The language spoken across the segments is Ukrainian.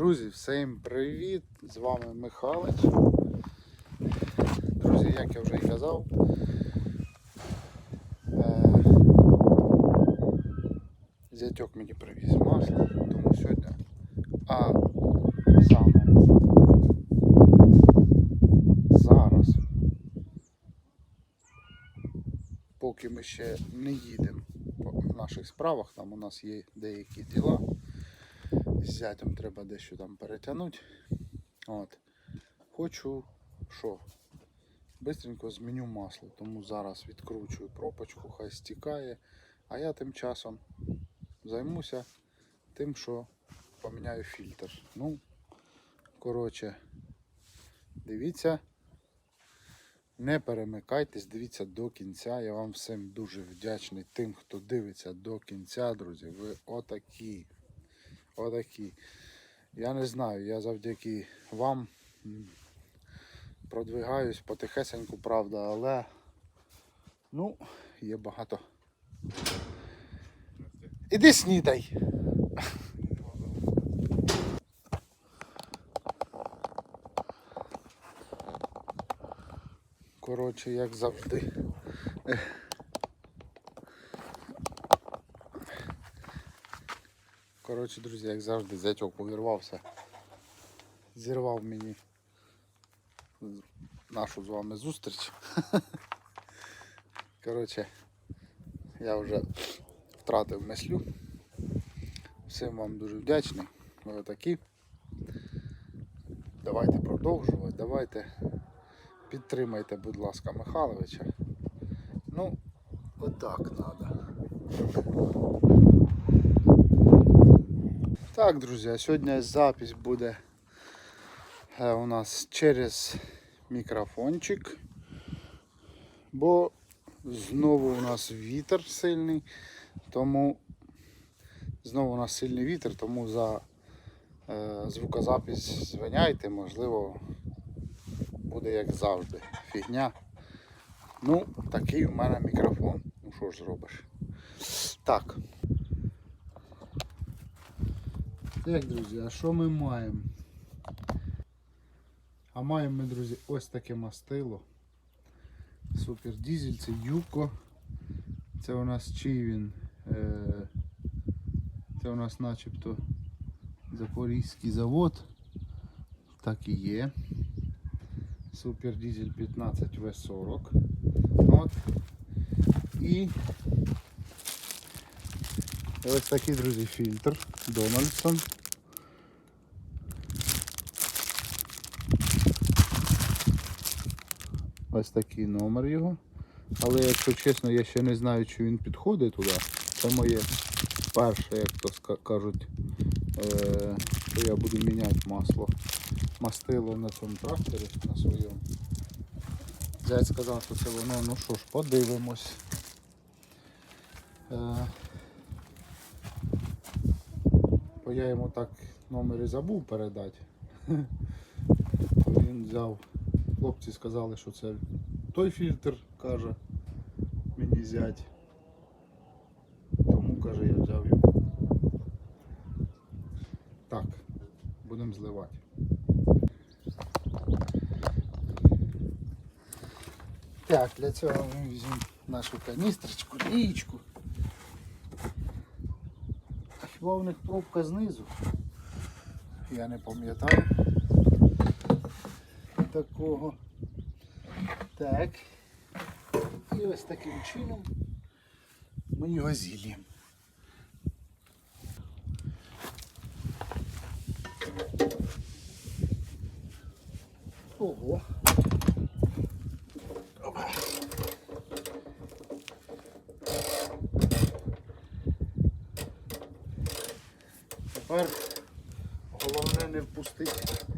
Друзі, всім привіт! З вами Михайлович. Друзі, як я вже і казав, е, зятьок мені привіз масло, тому сьогодні, а саме зараз, поки ми ще не їдемо по наших справах, там у нас є деякі діла з зятем треба дещо там перетягнути. От. Хочу що? Бистренько зміню масло, тому зараз відкручую пропочку, хай стікає. А я тим часом займуся тим, що поміняю фільтр. Ну, коротше, дивіться. Не перемикайтесь, дивіться до кінця. Я вам всім дуже вдячний тим, хто дивиться до кінця, друзі. Ви отакі. Отакі. Я не знаю, я завдяки вам продвигаюсь потихесеньку, правда, але ну, є багато. Іди снідай. Коротше, як завжди. Коротше, друзі, як завжди, зятьок увірвався. Зірвав мені нашу з вами зустріч. Коротше, я вже втратив мислю. Всім вам дуже вдячний. Ви отакі. Давайте продовжувати, давайте підтримайте, будь ласка, Михайловича. Ну, отак треба. Так, друзі, сьогодні запись буде е, у нас через мікрофончик, бо знову у нас вітер сильний, тому знову у нас сильний вітер, тому за е, звукозапись звиняйте, можливо, буде як завжди. Фігня. Ну, такий у мене мікрофон. Ну що ж зробиш? Так. Так, друзі, а що ми маємо? А маємо ми, друзі, ось таке мастило. Супер дізель, це Юко. Це у нас чий він? Е, Це у нас начебто Запорізький завод. Так і є. Супер дізель 15 В40. От. І ось такий, друзі, фільтр Дональдсон. Ось такий номер його. Але якщо чесно, я ще не знаю, чи він підходить туди. Це моє перше, як то кажуть, е, що я буду міняти масло. Мастило на цьому тракторі на своєму. Зять сказав, що це воно, ну що ж, подивимось. Е, бо я йому так номер і забув передати. Він взяв. Хлопці сказали, що це той фільтр, каже, мені зять. Тому каже, я взяв його. Так, будемо зливати. Так, для цього ми візьмемо нашу каністрочку, лієчку. Хіба у них пробка знизу? Я не пам'ятаю такого. Так. І ось таким чином ми його зілємо. Ого. Тепер головне не впустити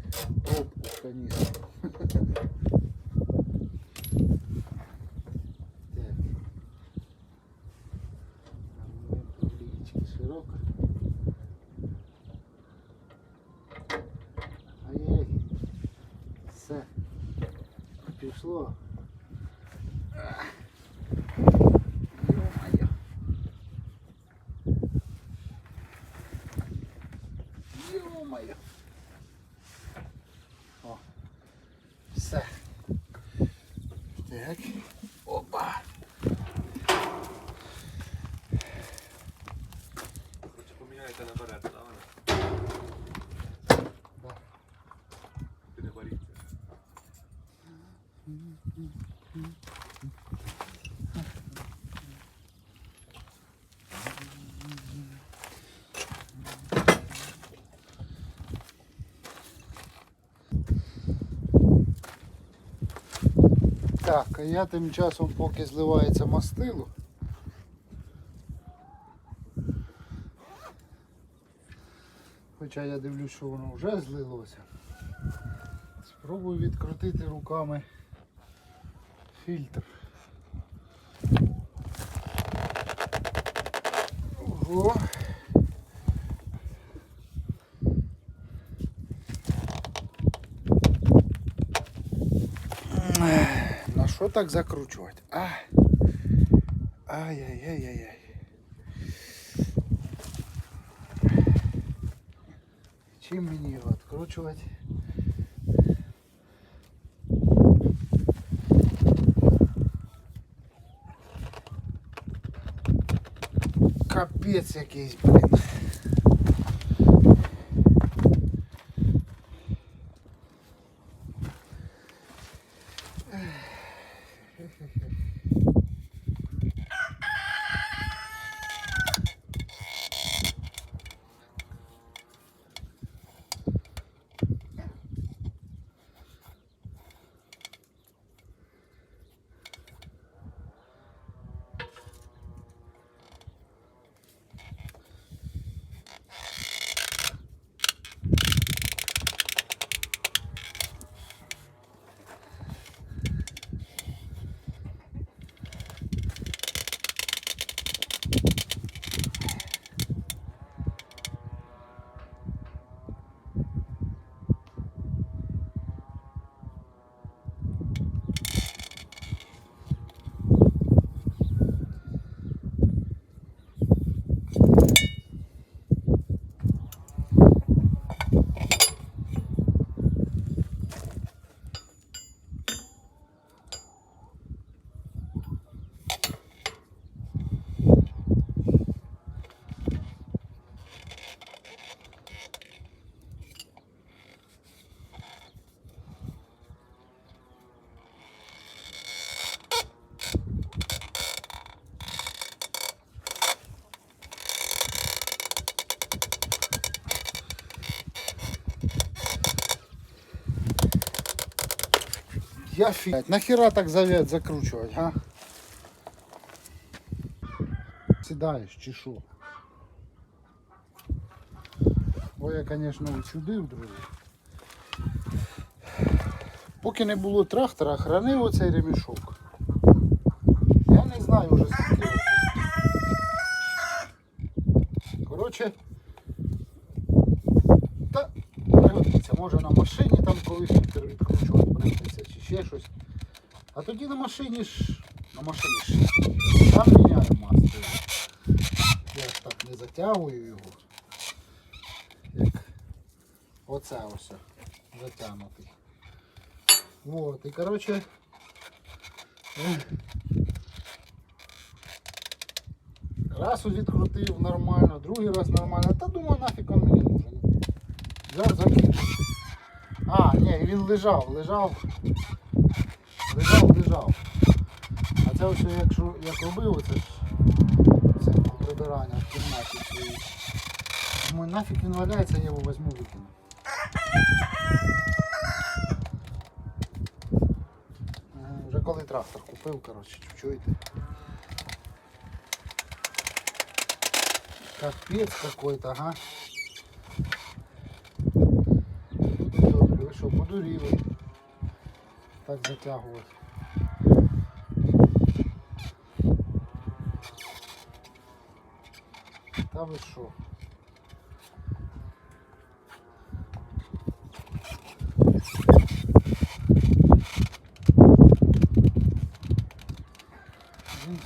Так. Так, а я тим часом, поки зливається мастило. Хоча я дивлюсь, що воно вже злилося. Спробую відкрутити руками фільтр. що так закручувати? А. Ай-яй-яй-яй-яй. Чим мені його відкручувати? Капець якийсь, блін. Я фігать. Нахера так завет закручувати, га? Сідаєш чи що? Я, звісно, учудив, друзі. Поки не було трактора, хранив оцей ремішок. Я не знаю вже скільки. Коротше, та пригодиться, може на машині там коли фільтр відкручувати ще щось. А тоді на машині ж, на машині ж, там міняю масло. Я ж так не затягую його. Як оце ось затягнутий. Вот, і коротше. Раз відкрутив нормально, другий раз нормально. Та думаю, нафіг він мені нужен. Взяв закинув. А, ні, він лежав, лежав. Лежав, лежав. А це ось якщо як робив, оце ж це прибирання в кімнаті своїй. Думаю, нафіг він валяється, я його візьму викину. Вже коли трактор купив, коротше, чуєте. Капец какой-то, ага. Що, подуріли? Так затягувати. Та ви що? Він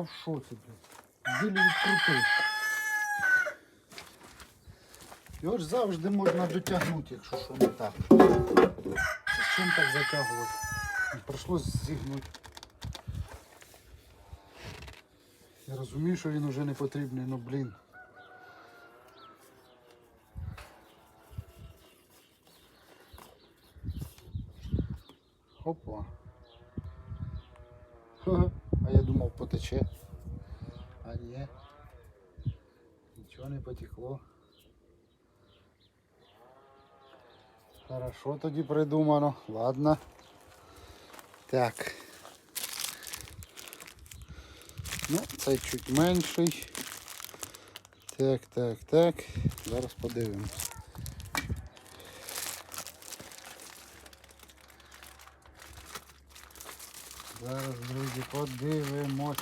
Я в шоці, блядь. Білі відкрутив. Його ж завжди можна дотягнути, якщо що не так. Зачем так затягувати? Прийшлось зігнути. Я розумію, що він вже не потрібний, ну блін. Опа. Ха-ха. Потече. А ні. Нічого не потекло. Хорошо тоді придумано. Ладно. Так. Ну, цей чуть менший. Так, так, так. Зараз подивимось. Зараз, друзі, подивимось.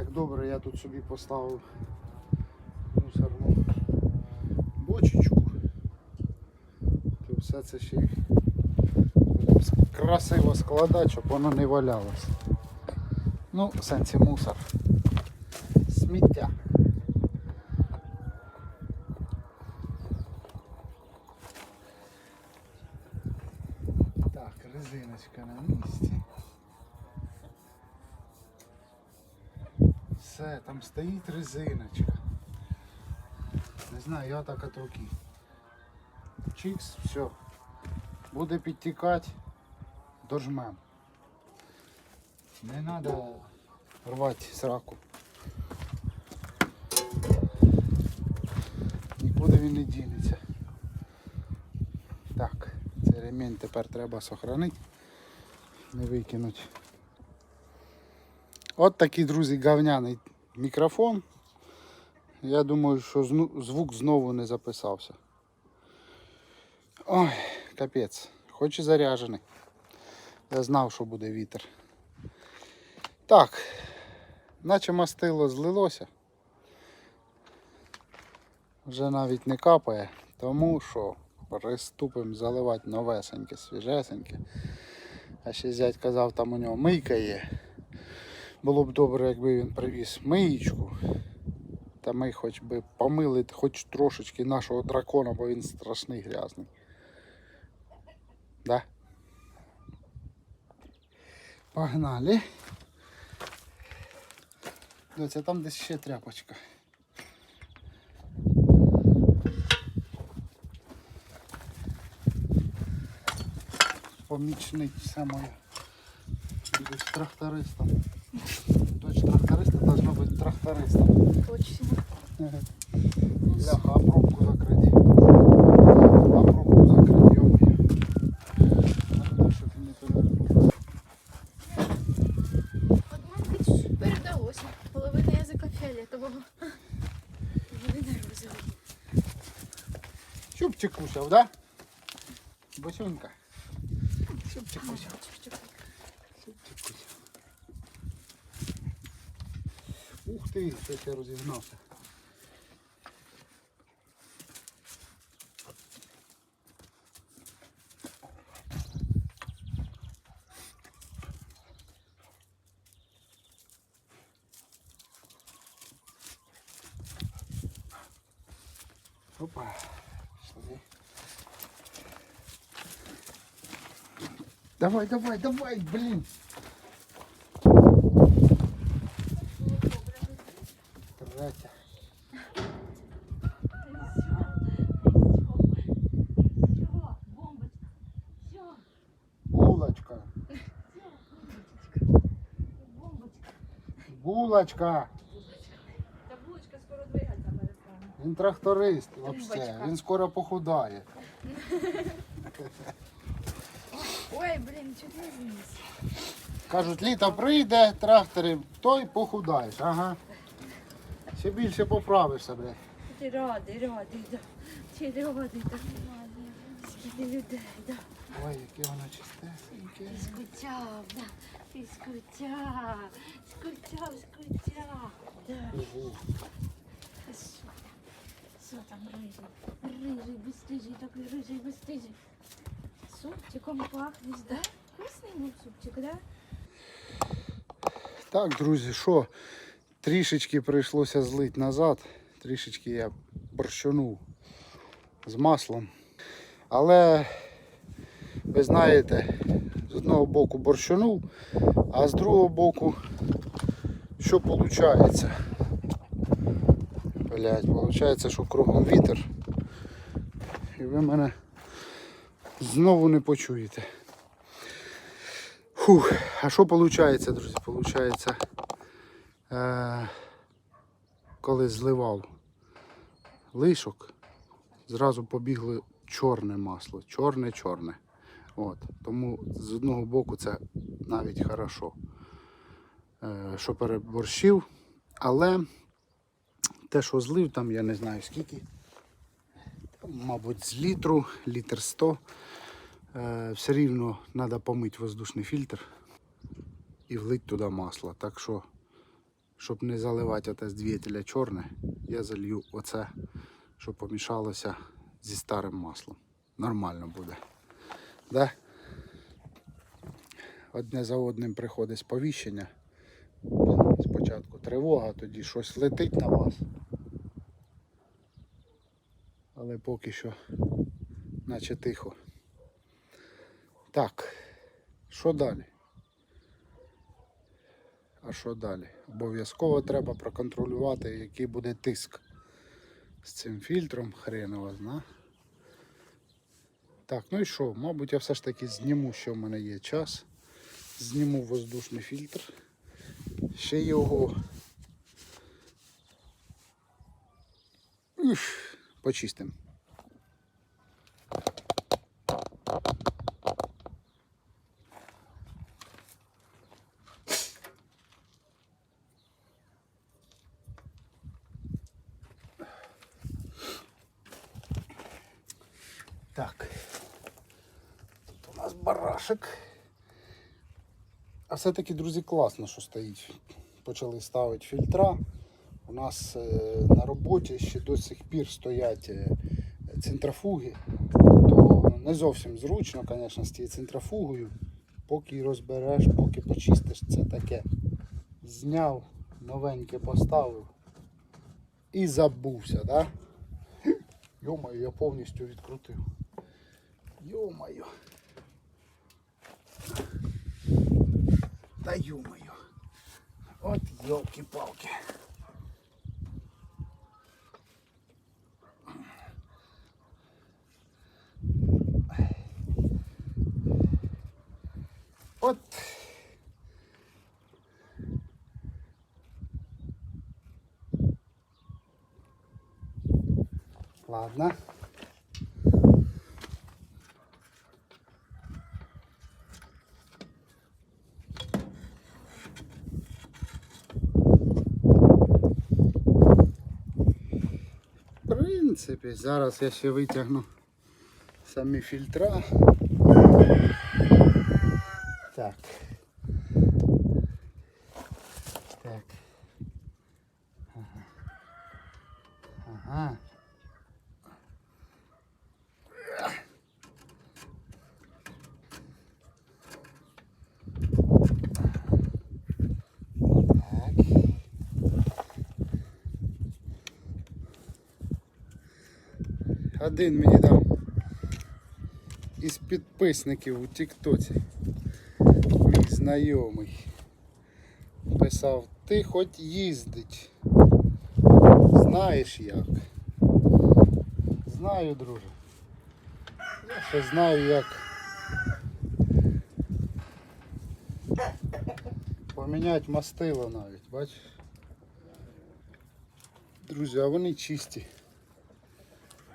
Так, добре, я тут собі поставив мусорну бочечку. То все це ще красиво складати, щоб воно не валялося. Ну, в сенсі мусор. Сміття. Так, резиночка на місці. Все, там стоїть резиночка. Не знаю, я так от руки. Чикс, все. Буде підтікати, дожмем. Не треба рвати сраку. Нікуди він не дінеться. Так, цей ремінь тепер треба сохранити, не викинути. От такий, друзі, говняний мікрофон. Я думаю, що звук знову не записався. Ой, капець. Хоч і заряджений. Я знав, що буде вітер. Так, наче мастило злилося. Вже навіть не капає, тому що приступимо заливати новесеньке, свіжесеньке. А ще зять казав, там у нього мийка є. Було б добре, якби він привіз миєчку. Та ми хоч би помили хоч трошечки нашого дракона, бо він страшний грязний. Да? Погнали. Доця, там десь ще тряпочка. Помічниця моя. Будеш трактористом. Дочь тракториста должна быть трактористом. Точно. Бляха, а пробку закрыть. А пробку закрыть, щоб він не. От мабуть, передалося. Половина язика фіолетового. Половина розового. Чубчик кусав, да? Босюнька. Чубчик кусав. Ти, це я розігнався. Опа. Пішли. Давай, давай, давай, блин. Третя. Булочка. Булочка. Та булочка скоро двигається перед вами. Він тракторист вообще. Він скоро похудає. Ой, блін, чуть не зніс. Кажуть, літо прийде, трактори, той похудаєш, ага. Ще більше поправишся, блядь. Ти радий, радий, да. Ти радий, да. Скільки людей, да. Ой, яке воно чистесеньке. Ти скучав, да. Ти скучав, скучав, скучав, да. Ого. Що там? Що там рижий? Рижий, бесстижий, такий рижий, бесстижий. Супчиком пахнеш, да? Вкусний був супчик, да? Так, друзі, що? Трішечки прийшлося злити назад. Трішечки я борщанув з маслом. Але ви знаєте, з одного боку борщанув, а з другого боку, що виходить? Блять, виходить, що кругом вітер. І ви мене знову не почуєте. Фух, а що виходить, друзі? Получається, коли зливав лишок, зразу побігло чорне масло. Чорне-чорне. От. Тому з одного боку це навіть хорошо, е, що переборщив. Але те, що злив, там я не знаю скільки. Мабуть, з літру, літр 100. Е, все рівно треба помити воздушний фільтр і влити туди масло. Так що, щоб не заливати оте з двигателя чорне, я залью оце, щоб помішалося зі старим маслом. Нормально буде. Да? Одне за одним приходить сповіщення. Спочатку тривога, тоді щось летить на вас. Але поки що, наче тихо. Так, що далі? А що далі? Обов'язково треба проконтролювати, який буде тиск з цим фільтром, хрен зна. Так, ну і що? Мабуть, я все ж таки зніму, що в мене є час. Зніму воздушний фільтр. Ще його почистимо. Так. Тут у нас барашек. А все-таки, друзі, класно, що стоїть. Почали ставити фільтра. У нас е, на роботі ще до сих пір стоять е, центрофуги. То не зовсім зручно, звісно, з цією центрофугою. Поки розбереш, поки почистиш, це таке. Зняв, новеньке поставив і забувся, да? Йомаю, я повністю відкрутив. Йомаю. Та йомаю. От йолки-палки. От. Ладно. В принципі, зараз я ще витягну самі фільтра. Так. Ага. Ага. Так. Один мені дав із підписників у Тіктоці. Мій знайомий писав, ти хоч їздить. Знаєш як? Знаю, друже. Я ще знаю як. Поміняти мастило навіть, бачиш? Друзі, а вони чисті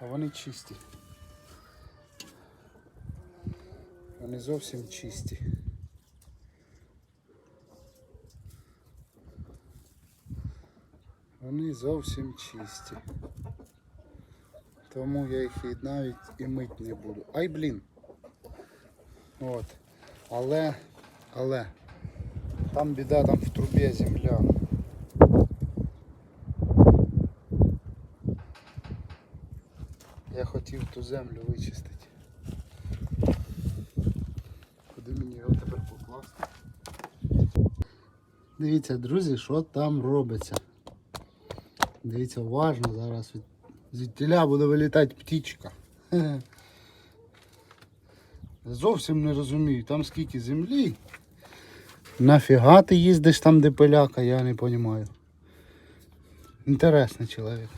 вони чисті. Вони зовсім чисті. Вони зовсім чисті. Тому я їх і навіть і мить не буду. Ай, блін. От. Але, але, там біда, там в трубі земля. Хотів ту землю вичистити. Куди мені його тепер покласти? Дивіться, друзі, що там робиться. Дивіться уважно, зараз від звідтіля буде вилітати птічка. Зовсім не розумію, там скільки землі. Нафіга ти їздиш там, де поляка, я не розумію. Інтересний чоловік.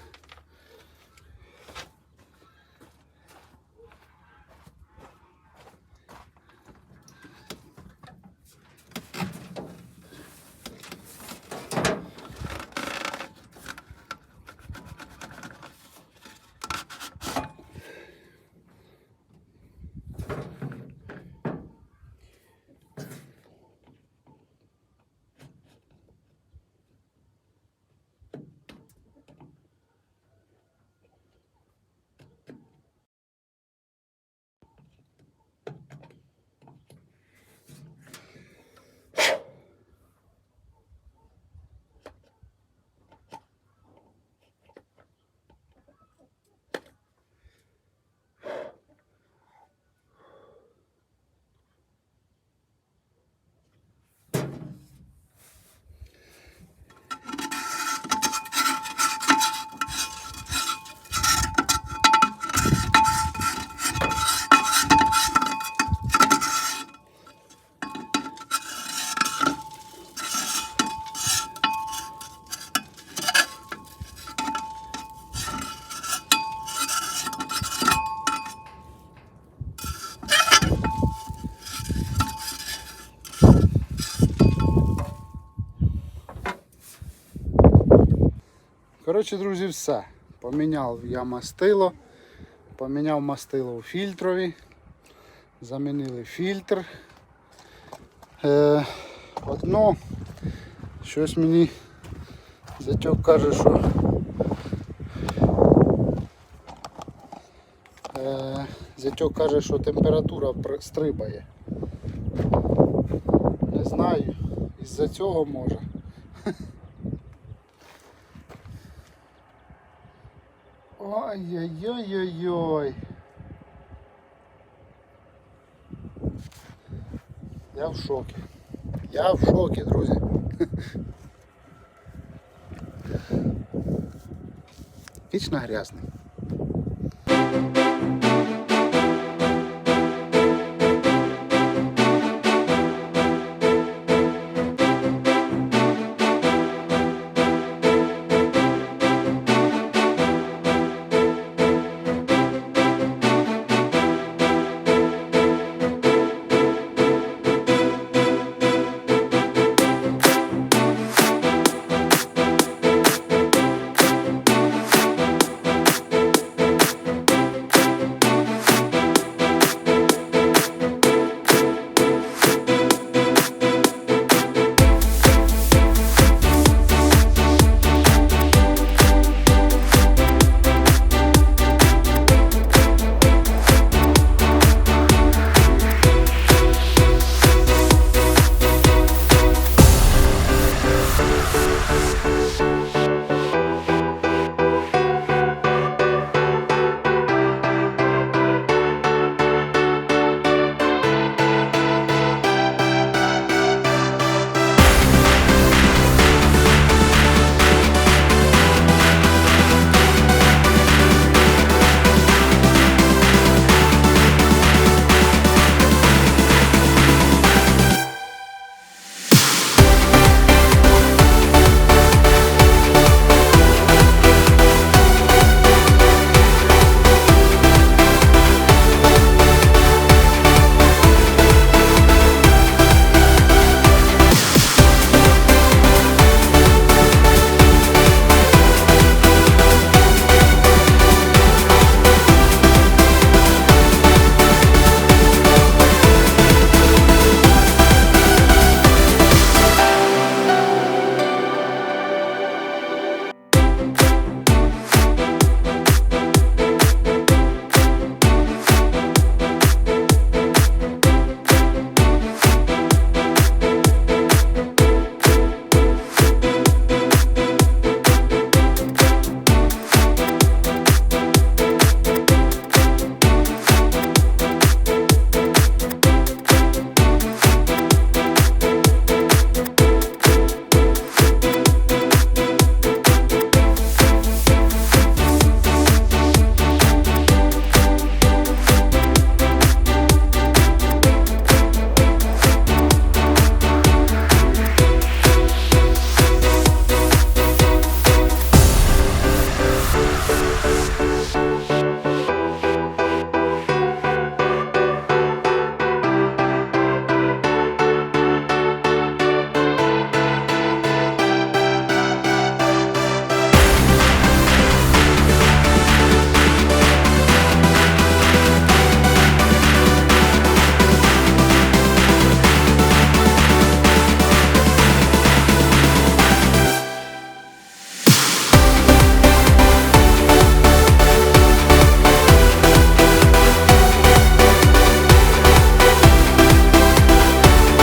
Коротше, друзі, все. Поміняв я мастило. Поміняв мастило у фільтрові. Замінили фільтр. Е, одно, щось мені зятьок каже, що е, зятьок каже, що температура стрибає. Не знаю, із-за цього може. Ой-ой-ой-ой-ой. Я в шокі. Я в шокі, друзі. Вічно грязний.